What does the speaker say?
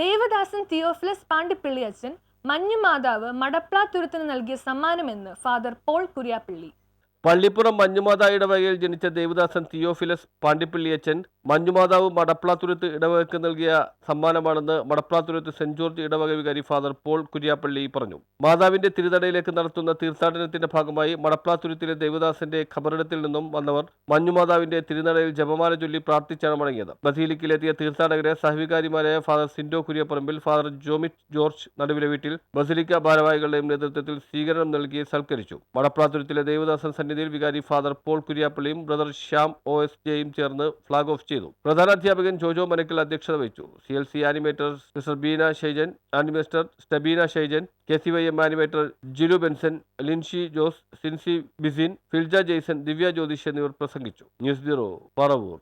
Devadasan Theophilus Pandippilly അച്ഛൻ മഞ്ഞുമാതാവ് മടപ്ലാത്തുരുത്തിന് നൽകിയ സമ്മാനമെന്ന് ഫാദർ പോൾ കുര്യാപ്പിള്ളി. പള്ളിപ്പുറം മഞ്ഞുമാതാ ഇടവകയിൽ ജനിച്ച ദേവദാസൻ തിയോഫിലസ് പാണ്ടിപ്പള്ളിയച്ചൻ മഞ്ഞുമാതാവ് മടപ്ലാത്തുരുത്ത് ഇടവകയ്ക്ക് നൽകിയ സമ്മാനമാണെന്ന് മടപ്ലാത്തുരുത്ത് സെന്റ് ജോർജ് ഇടവക വികാരി ഫാദർ പോൾ കുര്യാപ്പള്ളി പറഞ്ഞു. മാതാവിന്റെ തിരുതടയിലേക്ക് നടത്തുന്ന തീർത്ഥാടനത്തിന്റെ ഭാഗമായി മടപ്ലാത്തുരുത്തിലെ ദേവദാസന്റെ ഖബറിടത്തിൽ നിന്നും വന്നവർ മഞ്ഞുമാതാവിന്റെ തിരുനടയിൽ ജപമാല ചൊല്ലി പ്രാർത്ഥിച്ചാണ് മടങ്ങിയത്. ബസീലിക്കിലെത്തിയ തീർത്ഥാടകരെ സഹവികാരിമാരായ father Sindo Kuriyaparambil father Jomit George Naduvile Veettil basilica ഭാരവാഹികളുടെയും നേതൃത്വത്തിൽ സ്വീകരണം നൽകി സൽക്കരിച്ചു. മടപ്ലാത്തുരുത്തിലെ ദേവദാസൻ സന്നിധിയിൽ വികാരി ഫാദർ പോൾ കുര്യാപ്പള്ളിയും ബ്രദർ ശ്യാം ഒ എസ് ജെയും ചേർന്ന് ഫ്ളാഗ് ഓഫ് ചെയ്തു. പ്രധാന അധ്യാപകൻ ജോജോ മനക്കൽ അധ്യക്ഷത വഹിച്ചു. C L C animator mister Beena Shyjan animator സ്റ്റബീന Shyjan K C Y M animator Jilu Benson Linshy Jose Sincy Bisin Filja Jaison Divya Jyothish എന്നിവർ പ്രസംഗിച്ചു. News bureau Paravur.